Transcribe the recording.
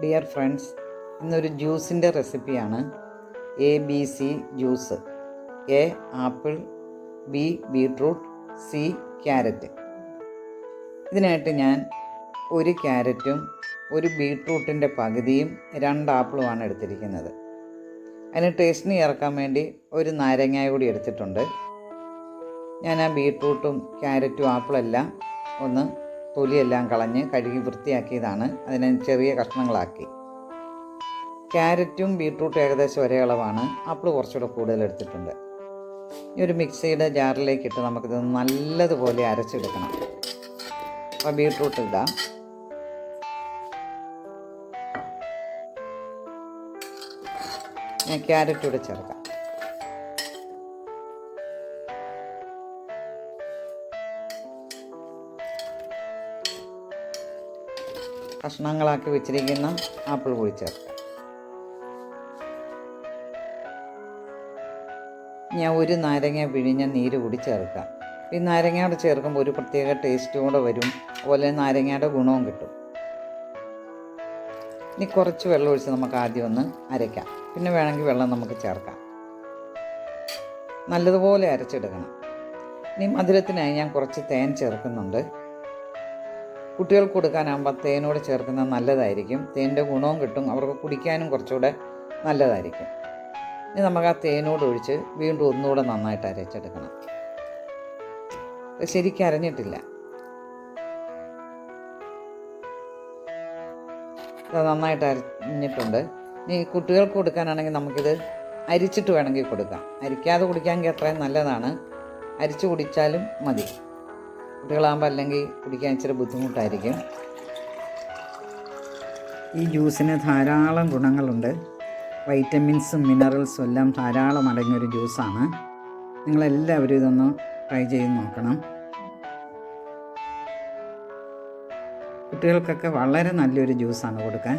Dear friends ഇന്നൊരു ജ്യൂസിന്റെ റെസിപ്പിയാണ് A B C juice. A apple B beetroot C carrot. ഇതിനായിട്ട് ഞാൻ ഒരു ക്യാരറ്റും ഒരു ബീട്രൂട്ടിന്റെ പകുതിയും രണ്ട് ആപ്പിളുമാണ് എടുത്തിരിക്കുന്നത്. അതിന് ടേസ്റ്റിന് ചേർക്കാൻ വേണ്ടി ഒരു നാരങ്ങായ കൂടി എടുത്തിട്ടുണ്ട്. ഞാൻ ആ ബീട്രൂട്ടും ക്യാരറ്റും ആപ്പിളെല്ലാം ഒന്ന് തൊലിയെല്ലാം കളഞ്ഞ് കഴുകി വൃത്തിയാക്കിയതാണ്. അതിനെ ചെറിയ കഷ്ണങ്ങളാക്കി. ക്യാരറ്റും ബീട്രൂട്ടും ഏകദേശം ഒരേ അളവാണ്. ആപ്പിൾ കുറച്ചുകൂടെ കൂടുതൽ എടുത്തിട്ടുണ്ട്. ഈ ഒരു മിക്സിയുടെ ജാറിലേക്ക് ഇട്ട് നമുക്കിത് നല്ലതുപോലെ അരച്ചെടുക്കണം. അപ്പോൾ ബീട്രൂട്ട് ഇടാം. ഞാൻ ക്യാരറ്റ് കൂടെ ചേർക്കാം. കഷ്ണങ്ങളാക്കി വെച്ചിരിക്കുന്ന ആപ്പിൾ കൂടി ചേർക്കാം. ഞാൻ ഒരു നാരങ്ങ പിഴിഞ്ഞ നീര് കൂടി ചേർക്കാം. ഈ നാരങ്ങയുടെ ചേർക്കുമ്പോൾ ഒരു പ്രത്യേക ടേസ്റ്റും കൂടെ വരും. അതുപോലെ നാരങ്ങയുടെ ഗുണവും കിട്ടും. ഇനി കുറച്ച് വെള്ളം ഒഴിച്ച് നമുക്ക് ആദ്യം ഒന്ന് അരയ്ക്കാം പിന്നെ വേണമെങ്കിൽ വെള്ളം നമുക്ക് ചേർക്കാം. നല്ലതുപോലെ അരച്ചെടുക്കണം. ഇനി മധുരത്തിനായി ഞാൻ കുറച്ച് തേൻ ചേർക്കുന്നുണ്ട്. കുട്ടികൾക്ക് കൊടുക്കാനാകുമ്പോൾ തേനോട് ചേർക്കുന്നത് നല്ലതായിരിക്കും. തേന്റെ ഗുണവും കിട്ടും. അവർക്ക് കുടിക്കാനും കുറച്ചുകൂടെ നല്ലതായിരിക്കും. ഇനി നമുക്ക് ആ തേനോട് ഒഴിച്ച് വീണ്ടും ഒന്നുകൂടെ നന്നായിട്ട് അരച്ചെടുക്കണം. ശരിക്കും അരഞ്ഞിട്ടില്ല. നന്നായിട്ട് അരഞ്ഞിട്ടുണ്ട്. ഇനി കുട്ടികൾക്ക് കൊടുക്കാനാണെങ്കിൽ നമുക്കിത് അരിച്ചിട്ട് വേണമെങ്കിൽ കൊടുക്കാം. അരിക്കാതെ കുടിക്കാമെങ്കിൽ അത്രയും നല്ലതാണ്. അരിച്ച് കുടിച്ചാലും മതി. കുട്ടികളാകുമ്പോൾ അല്ലെങ്കിൽ കുടിക്കാൻ ഇച്ചിരി ബുദ്ധിമുട്ടായിരിക്കും. ഈ ജ്യൂസിന് ധാരാളം ഗുണങ്ങളുണ്ട്. വൈറ്റമിൻസും മിനറൽസും എല്ലാം ധാരാളം അടങ്ങിയൊരു ജ്യൂസാണ്. നിങ്ങളെല്ലാവരും ഇതൊന്ന് ട്രൈ ചെയ്ത് നോക്കണം. കുട്ടികൾക്കൊക്കെ വളരെ നല്ലൊരു ജ്യൂസാണ് കൊടുക്കാൻ.